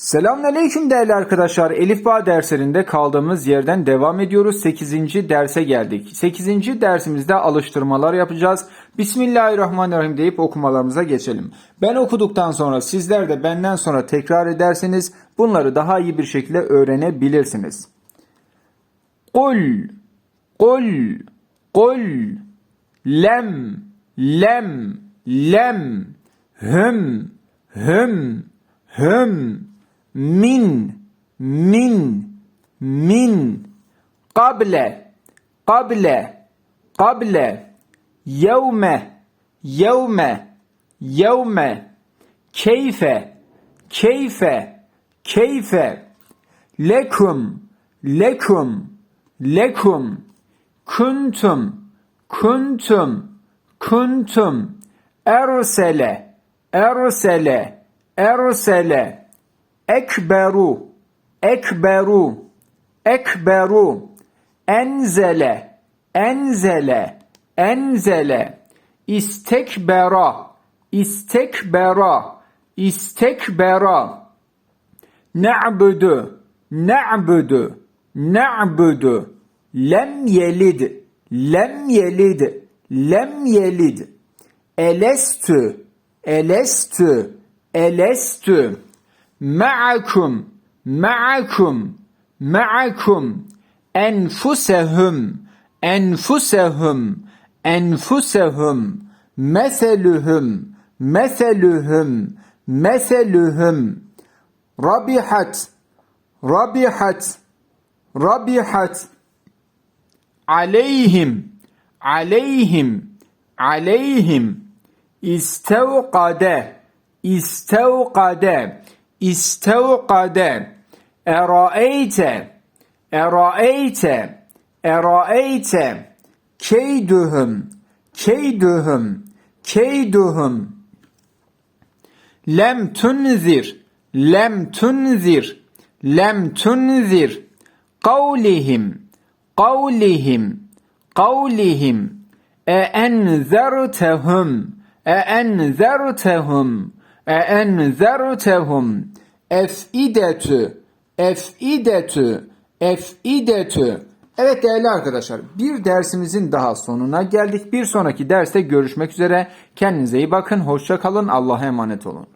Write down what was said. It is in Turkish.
Selamünaleyküm değerli arkadaşlar. Elif Bağ derslerinde kaldığımız yerden devam ediyoruz. 8. derse geldik. 8. dersimizde alıştırmalar yapacağız. Bismillahirrahmanirrahim deyip okumalarımıza geçelim. Ben okuduktan sonra sizler de benden sonra tekrar ederseniz bunları daha iyi bir şekilde öğrenebilirsiniz. Kul, kul, kul, lem, lem, lem, hüm, hüm, hüm, min, min, min, kable, kable, kable, yevme, yevme, yevme, keyfe, keyfe, keyfe, lekum, lekum, lekum, kuntum, kuntum, kuntum, ersele, ersele, ersele, ekberu, ekberu, ekberu, enzele, enzele, enzele, istekbera, istekbera, istekbera, na'budu, na'budu, na'budu, lem yelid, lem yelid, lem yelid, elestü, elestü, elestü, ma'akum, ma'akum, ma'akum, enfusehum, enfusehum, enfusehum, meseluhum, meseluhum, meseluhum, rabihat, rabihat, rabihat, aleyhim, aleyhim, aleyhim, istevkade, istevkade, istevkade, eraeyte, eraeyte, eraeyte, keyduhum, keyduhum, keyduhum, lem tunzir, lem tunzir, lem tunzir, kavlihim, kavlihim, kavlihim, e enzertehum, e enzertehum, e enzertehum, efidetü, efidetü, efidetü. Evet değerli arkadaşlar bir dersimizin daha sonuna geldik. Bir sonraki derste görüşmek üzere. Kendinize iyi bakın. Hoşça kalın. Allah'a emanet olun.